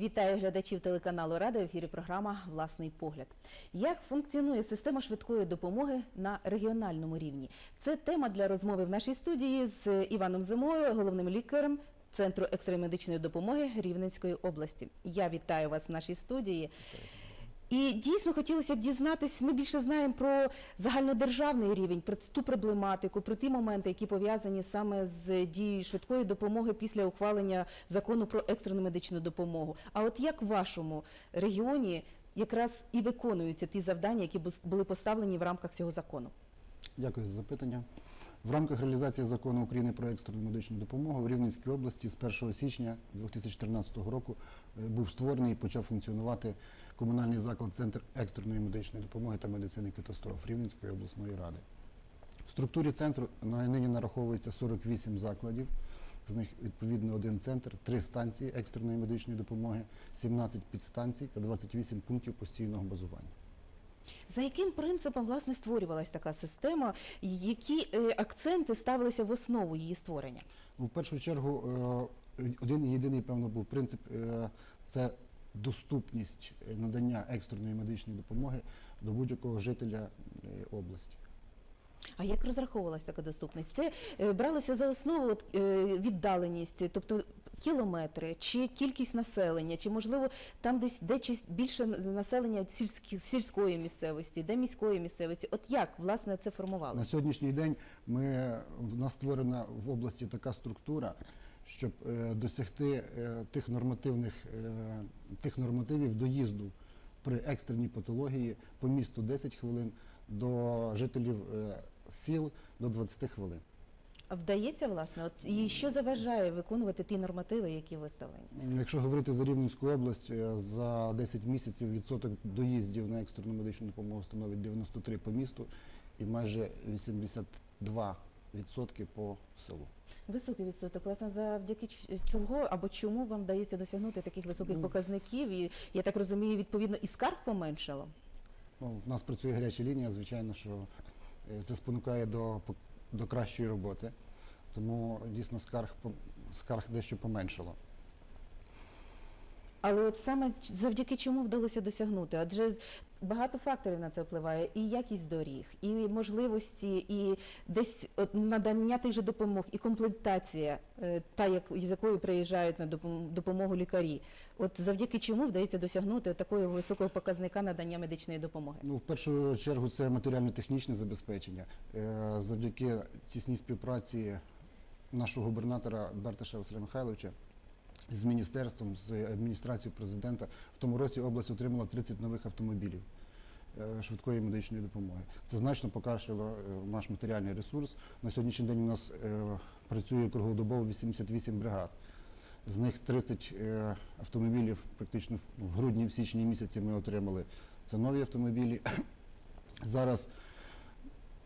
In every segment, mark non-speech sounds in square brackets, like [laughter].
Вітаю глядачів телеканалу Рада. В ефірі програма Власний погляд. Як функціонує система швидкої допомоги на регіональному рівні? Це тема для розмови в нашій студії з Іваном Зимою, головним лікарем Центру екстремедичної допомоги Рівненської області. Я вітаю вас в нашій студії. І дійсно хотілося б дізнатись, ми більше знаємо про загальнодержавний рівень, про ту проблематику, про ті моменти, які пов'язані саме з дією швидкої допомоги після ухвалення закону про екстрену медичну допомогу. А от як в вашому регіоні якраз і виконуються ті завдання, які бу- були поставлені в рамках цього закону? Дякую за запитання. В рамках реалізації закону України про екстрену медичну допомогу в Рівненській області з 1 січня 2014 року е, був створений і почав функціонувати комунальний заклад Центр екстреної медичної допомоги та медицини катастроф Рівненської обласної ради. В структурі центру нині нараховується 48 закладів. З них відповідно один центр, три станції екстреної медичної допомоги, 17 підстанцій та 28 пунктів постійного базування. За яким принципом власне створювалася така система? Які е, акценти ставилися в основу її створення? Ну, в першу чергу, е, один і єдиний, певно, був принцип е, це доступність надання екстреної медичної допомоги до будь-якого жителя області. А як розраховувалася така доступність? Це бралося за основу віддаленість, тобто кілометри, чи кількість населення, чи можливо там десь де більше населення сільської місцевості, де міської місцевості. От як власне це На сьогоднішній день ми, в нас створена в області така структура, щоб е, досягти е, тих нормативних е, тих нормативів доїзду при екстреній патології по місту 10 хвилин, до жителів сіл до 20 хвилин. Вдається власне, от і що заважає виконувати ті нормативи, які виставлені? Якщо говорити за Рівненську область, е, за 10 місяців відсоток доїздів на екстрену медичну допомогу становить 93 по місту і майже 82 відсотки по селу. Високий відсоток, власне, завдяки чого або чому вам вдається досягнути таких високих Ну, показників? І я так розумію, відповідно, і скарг поменшало. Ну, у нас працює гаряча лінія, звичайно, що е, це спонукає до, до кращої роботи. Тому дійсно скарг, скарг дещо поменшало. Але от саме завдяки чому вдалося досягнути? Адже багато факторів на це впливає: і якість доріг, і можливості, і десь от надання тих же допомог, і комплектація, е, та як з якою приїжджають на допом- допомогу лікарі. От завдяки чому вдається досягнути такого високого показника надання медичної допомоги? Ну, в першу чергу це матеріально-технічне забезпечення. Е, Завдяки тісній співпраці нашого губернатора Берташа Василя Михайловича з міністерством, з адміністрацією президента, в тому році область отримала 30 нових автомобілів е, швидкої медичної допомоги. Це значно покращило е, наш матеріальний ресурс. На сьогоднішній день у нас е, працює круглодобово 88 бригад. З них 30 е, автомобілів практично в грудні, в січні місяці ми отримали. Це нові автомобілі. [clears throat] Зараз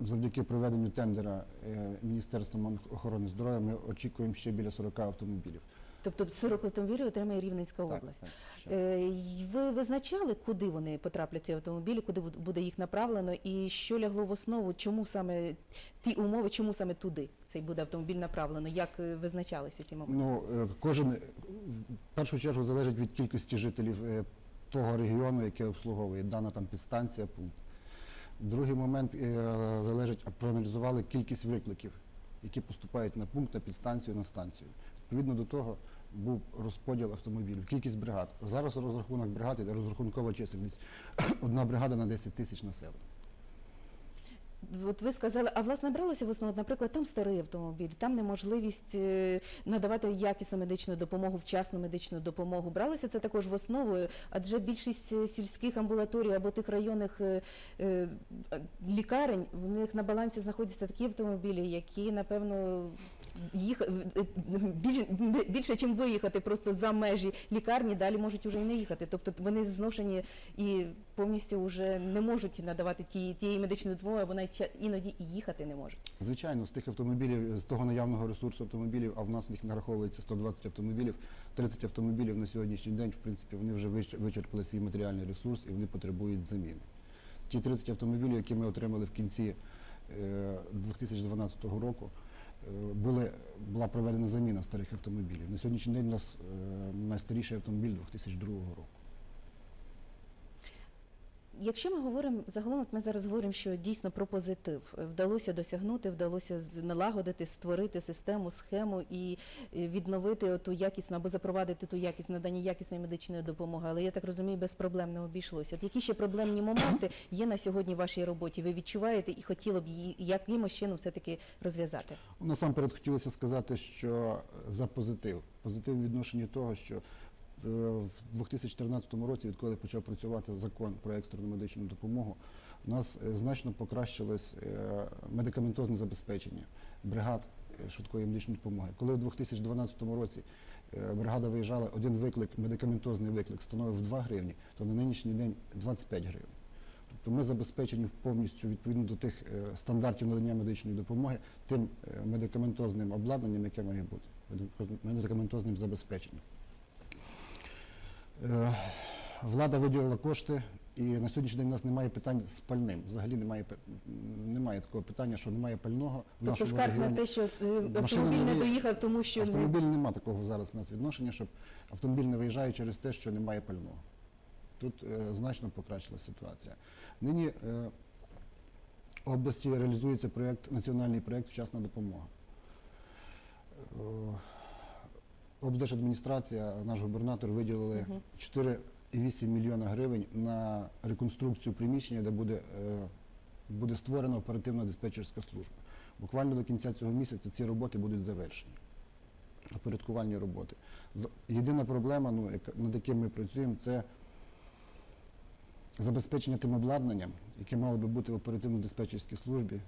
завдяки проведенню тендера е, Міністерством охорони здоров'я ми очікуємо ще біля 40 автомобілів. Тобто 40 автомобілів отримає Рівненська Так, область. так, Е, Ви визначали, куди вони потраплять ці автомобілі, куди буде їх направлено, і що лягло в основу, чому саме ті умови, чому саме туди цей буде автомобіль направлено? Як е, визначалися ці моменти? Ну, кожен в першу чергу залежить від кількості жителів того регіону, який обслуговує дана там підстанція, пункт. Другий момент е, залежить, проаналізували кількість викликів, які поступають на пункт, на підстанцію, на станцію. Відповідно до того був розподіл автомобілів, кількість бригад. Зараз розрахунок бригад іде розрахункова чисельність. [coughs] Одна бригада на 10 тисяч населення. От ви сказали, а власне бралося в основу, наприклад, там старий автомобіль, там неможливість е, надавати якісну медичну допомогу, вчасну медичну допомогу. Бралося це також в основу, адже більшість е, сільських амбулаторій або тих районних е, лікарень, в них на балансі знаходяться такі автомобілі, які, напевно, їх більше, більше чим виїхати просто за межі лікарні, далі можуть уже і не їхати. Тобто вони зношені і повністю вже не можуть надавати ті, тієї медичної допомоги, або навіть іноді і їхати не можуть. Звичайно, з тих автомобілів, з того наявного ресурсу автомобілів, а в нас їх нараховується 120 автомобілів, 30 автомобілів на сьогоднішній день, в принципі, вони вже вичерпали свій матеріальний ресурс і вони потребують заміни. Ті 30 автомобілів, які ми отримали в кінці е, 2012 року, е, були, була проведена заміна старих автомобілів. На сьогоднішній день у нас е, найстаріший автомобіль 2002 року. Якщо ми говоримо загалом, от ми зараз говоримо, що дійсно про позитив вдалося досягнути, вдалося налагодити, створити систему, схему і відновити ту якісну або запровадити ту якісну надання якісної медичної допомоги. Але я так розумію, без проблем не обійшлося. От які ще проблемні моменти є на сьогодні в вашій роботі? Ви відчуваєте і хотіли б її якимось чином все таки розв'язати? Насамперед хотілося сказати, що за позитив. Позитив відношенні того, що в 2014 році, відколи почав працювати закон про екстрену медичну допомогу, у нас е, значно покращилось е, медикаментозне забезпечення бригад е, швидкої медичної допомоги. Коли в 2012 році е, бригада виїжджала, один виклик, медикаментозний виклик, становив 2 гривні, то на нинішній день 25 гривень. Тобто ми забезпечені повністю відповідно до тих е, стандартів надання медичної допомоги тим е, медикаментозним обладнанням, яке має бути, медикаментозним забезпеченням. Е, Влада виділила кошти, і на сьогоднішній день у нас немає питань з пальним. Взагалі немає, немає такого питання, що немає пального в Тобто нашому скарг на регіоні. те, що е, автомобіль не не доїхав, тому що не Автомобіль нема такого зараз у нас відношення, щоб автомобіль не виїжджає через те, що немає пального. Тут е, значно покращилася ситуація. Нині е, в області реалізується проєкт, національний проєкт Вчасна допомога. Е, Облдержадміністрація, наш губернатор виділили 4,8 мільйона гривень на реконструкцію приміщення, де буде, е, буде створена оперативна диспетчерська служба. Буквально до кінця цього місяця ці роботи будуть завершені. Опорядкувальні роботи. Єдина проблема, ну, над яким ми працюємо, це забезпечення тим обладнанням, яке мало би бути в оперативно-диспетчерській службі,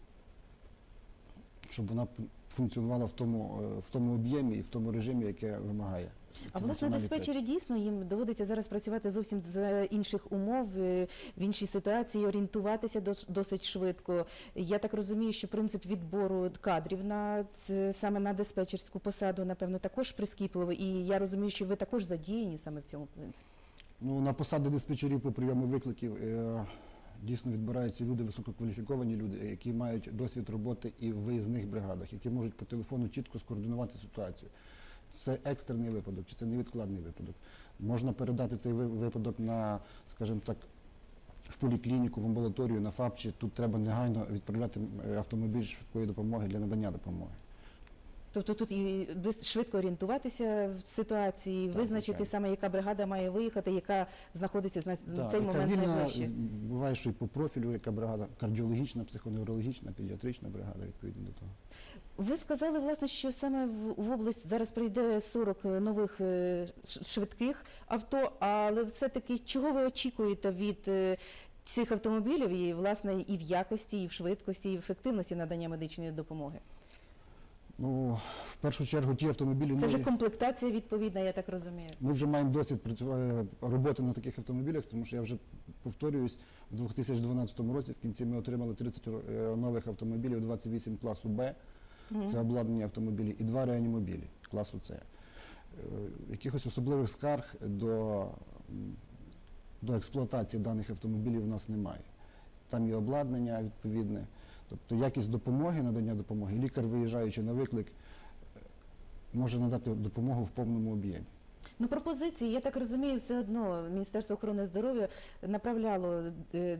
щоб вона функціонувала в тому, е, в тому об'ємі і в тому режимі, яке вимагає. А власне диспетчері дійсно їм доводиться зараз працювати зовсім з інших умов, е, в іншій ситуації, орієнтуватися досить швидко. Я так розумію, що принцип відбору кадрів на саме на диспетчерську посаду, напевно, також прискіпливий. І я розумію, що ви також задіяні саме в цьому принципі. Ну, на посади диспетчерів по прийому викликів е, дійсно відбираються люди, висококваліфіковані люди, які мають досвід роботи і в виїзних бригадах, які можуть по телефону чітко скоординувати ситуацію. Це екстрений випадок чи це невідкладний випадок. Можна передати цей випадок на, скажімо так, в поліклініку, в амбулаторію, на ФАП, чи тут треба негайно відправляти автомобіль швидкої допомоги для надання допомоги. Тобто тут і швидко орієнтуватися в ситуації, Так, визначити звичайно. саме, яка бригада має виїхати, яка знаходиться на на Так, цей момент вільна, найближче. буває, що і по профілю, яка бригада, кардіологічна, психоневрологічна, педіатрична бригада, відповідно до того. Ви сказали, власне, що саме в, в область зараз прийде 40 нових е, швидких авто, але все-таки чого ви очікуєте від е, цих автомобілів і, власне, і в якості, і в швидкості, і в ефективності надання медичної допомоги? Ну, в першу чергу ті автомобілі Це вже нові. комплектація відповідна, я так розумію. Ми вже маємо досвід працю- е, роботи на таких автомобілях, тому що я вже повторююсь, у 2012 році в кінці ми отримали 30 е, нових автомобілів 28 класу Б, це обладнані автомобілі, і два реанімобілі класу С. Е, Якихось особливих скарг до, м, до експлуатації даних автомобілів у нас немає. Там є обладнання відповідне. Тобто якість допомоги, надання допомоги, лікар, виїжджаючи на виклик, може надати допомогу в повному об'ємі. Ну, пропозиції, я так розумію, все одно Міністерство охорони здоров'я направляло, е,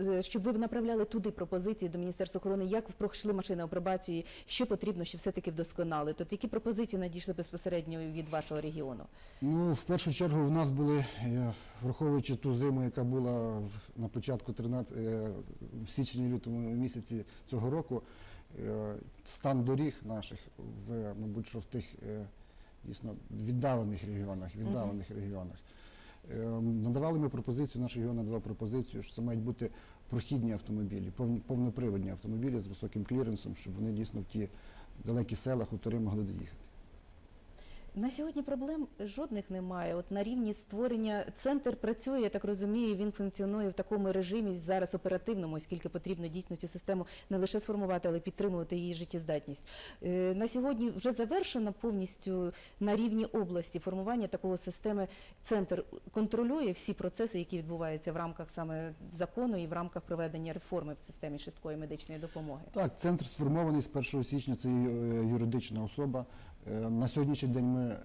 е, щоб ви направляли туди пропозиції до Міністерства охорони, як пройшли машини апробації, що потрібно, щоб все-таки вдосконалити. Тобто, які пропозиції надійшли безпосередньо від вашого регіону? Ну, в першу чергу, в нас були, е, враховуючи ту зиму, яка була на початку 13, е, в січні-лютому місяці цього року, стан доріг наших, в, мабуть, що в тих дійсно віддалених регіонах, віддалених регіонах. Е, Надавали ми пропозицію, наш регіон надавав пропозицію, що це мають бути прохідні автомобілі, повноприводні автомобілі з високим кліренсом, щоб вони дійсно в ті далекі села, хутори могли доїхати. На сьогодні проблем жодних немає. От на рівні створення центр працює, я так розумію, він функціонує в такому режимі зараз оперативному, оскільки потрібно дійсно цю систему не лише сформувати, але й підтримувати її життєздатність. Е, На сьогодні вже завершено повністю на рівні області формування такого системи. Центр контролює всі процеси, які відбуваються в рамках саме закону і в рамках проведення реформи в системі швидкої медичної допомоги. Так, центр сформований з 1 січня, це е, юридична особа. Е, На сьогоднішній день ми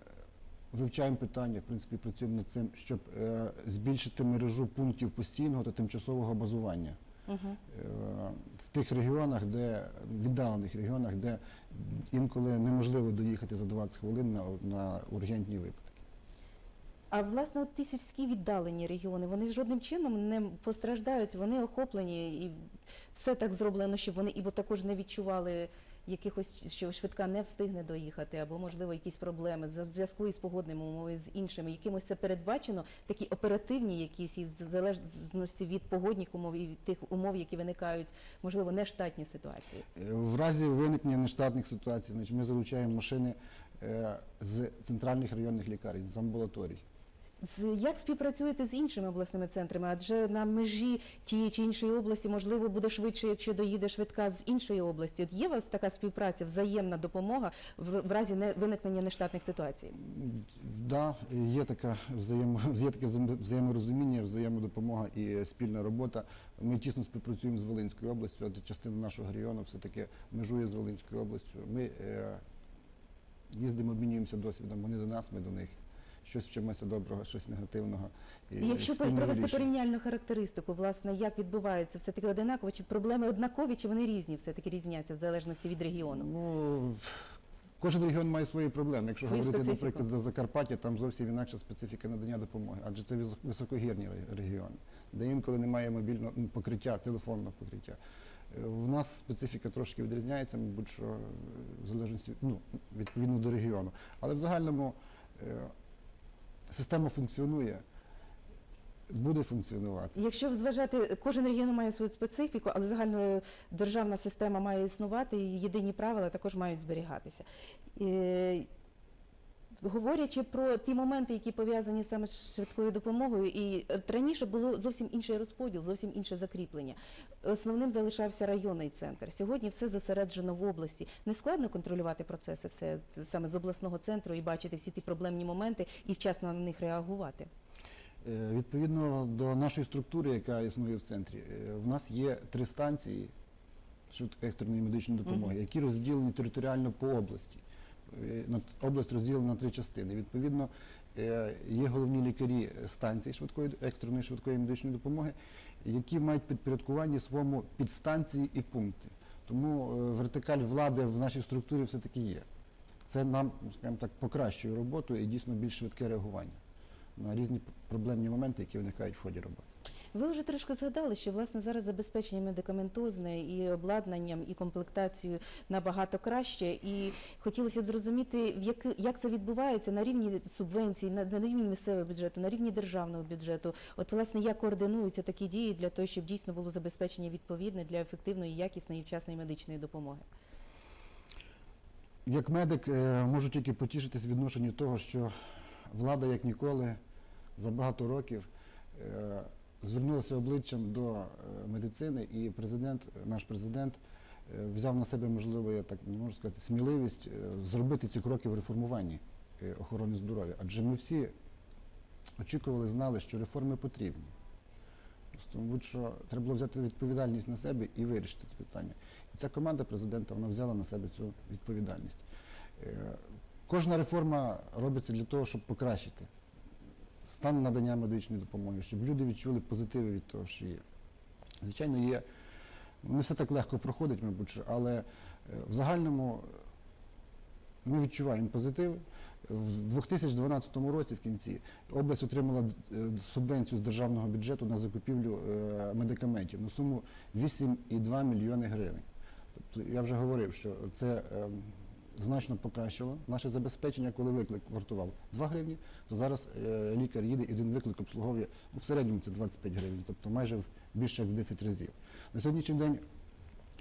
вивчаємо питання, в принципі, працюємо над цим, щоб е, збільшити мережу пунктів постійного та тимчасового базування. Е, в тих регіонах, де віддалених регіонах, де інколи неможливо доїхати за 20 хвилин на, на ургентні випадки. А власне, от ті сільські віддалені регіони, вони жодним чином не постраждають, вони охоплені і все так зроблено, щоб вони і також не відчували якихось, що швидка не встигне доїхати, або можливо якісь проблеми за зв'язку із погодними умовами з іншими. Якимось це передбачено, такі оперативні, якісь із залежності від погодних умов і тих умов, які виникають, можливо, нештатні ситуації. Е, В разі виникнення нештатних ситуацій, значить, ми залучаємо машини е, з центральних районних лікарень, з амбулаторій. З як співпрацюєте з іншими обласними центрами? Адже на межі тієї чи іншої області можливо буде швидше, якщо доїде швидка з іншої області. От є у вас така співпраця, взаємна допомога в, разі не виникнення нештатних ситуацій? Да, є така взаємо, [laughs] є таке взаєморозуміння, взаємодопомога і спільна робота. Ми тісно співпрацюємо з Волинською областю, а частина нашого регіону все-таки межує з Волинською областю. Ми е, їздимо, обмінюємося досвідом. Вони до нас, ми до них. Щось вчимося доброго, щось негативного. І Якщо провести порівняльну характеристику, власне, як відбувається, все таки одинаково, чи проблеми однакові, чи вони різні, все таки різняться в залежності від регіону? Ну, кожен регіон має свої проблеми. Якщо Свою говорити, специфіку. наприклад, за Закарпаття, там зовсім інакша специфіка надання допомоги, адже це високогірні регіони, де інколи немає мобільного покриття, телефонного покриття. Е, В нас специфіка трошки відрізняється, мабуть, що в залежності ну, відповідно до регіону. Але в загальному е, система функціонує, буде функціонувати. Якщо зважати, кожен регіон має свою специфіку, але загально державна система має існувати, і єдині правила також мають зберігатися. Е, Говорячи про ті моменти, які пов'язані саме з швидкою допомогою, і раніше було зовсім інший розподіл, зовсім інше закріплення. Основним залишався районний центр. Сьогодні все зосереджено в області. Не складно контролювати процеси все саме з обласного центру і бачити всі ті проблемні моменти і вчасно на них реагувати. Е, Відповідно до нашої структури, яка існує в центрі, е, в нас є три станції екстреної медичної допомоги, які розділені територіально по області. Е, Область розділена на три частини. Відповідно, е, є головні лікарі станції швидкої екстреної швидкої медичної допомоги, які мають підпорядкування своєму підстанції і пункти. Тому е, вертикаль влади в нашій структурі все-таки є. Це нам, скажімо так, покращує роботу і дійсно більш швидке реагування на різні проблемні моменти, які виникають в ході роботи. Ви вже трошки згадали, що власне зараз забезпечення медикаментозне і обладнанням, і комплектацією набагато краще. І хотілося б зрозуміти, як це відбувається на рівні субвенцій, на, на рівні місцевого бюджету, на рівні державного бюджету. От власне як координуються такі дії для того, щоб дійсно було забезпечення відповідне для ефективної, якісної і вчасної медичної допомоги. Як медик е, можу тільки потішитись відношенню того, що влада, як ніколи, за багато років е, звернулася обличчям до е, медицини, і президент, наш президент, е, взяв на себе, можливо, я так не можу сказати, сміливість зробити ці кроки в реформуванні охорони здоров'я. Адже ми всі очікували, знали, що реформи потрібні. Мабуть, що треба було взяти відповідальність на себе і вирішити це питання. І ця команда президента вона взяла на себе цю відповідальність. Кожна реформа робиться для того, щоб покращити стан надання медичної допомоги, щоб люди відчули позитиви від того, що є. Звичайно, є. Не все так легко проходить, мабуть, але е, в загальному ми відчуваємо позитив. В 2012 році в кінці область отримала е, субвенцію з державного бюджету на закупівлю е, медикаментів на суму 8,2 мільйони гривень. Тобто я вже говорив, що це е, значно покращило наше забезпечення, коли виклик вартував 2 гривні, то зараз е, лікар їде і один виклик обслуговує ну, в середньому це 25 гривень, тобто майже більше як в 10 разів. На сьогоднішній день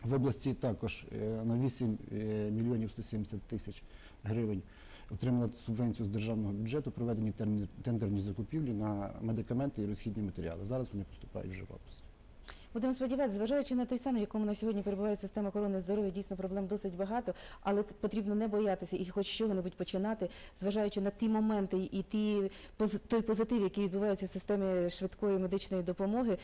в області також е, на 8 е, мільйонів 170 тисяч гривень отримала субвенцію з державного бюджету, проведені тендерні закупівлі на медикаменти і розхідні матеріали. Зараз вони поступають вже в область. Будемо сподіватися, зважаючи на той стан, в якому на сьогодні перебуває система охорони здоров'я, дійсно проблем досить багато, але потрібно не боятися і хоч чого-небудь починати, зважаючи на ті моменти і ті той позитив, який відбувається в системі швидкої медичної допомоги.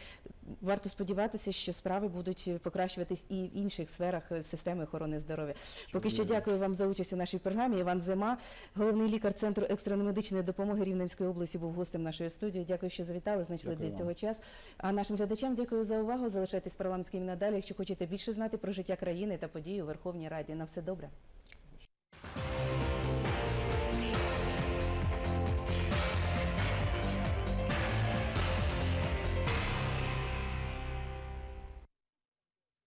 Варто сподіватися, що справи будуть покращуватись і в інших сферах системи охорони здоров'я. Поки що дякую вам за участь у нашій програмі. Іван Зима, головний лікар центру екстреної медичної допомоги Рівненської області, був гостем нашої студії. Дякую, що завітали, знайшли для цього час. А нашим глядачам дякую за увагу. Залишайтесь парламентськими надалі, якщо хочете більше знати про життя країни та події у Верховній Раді. На все добре.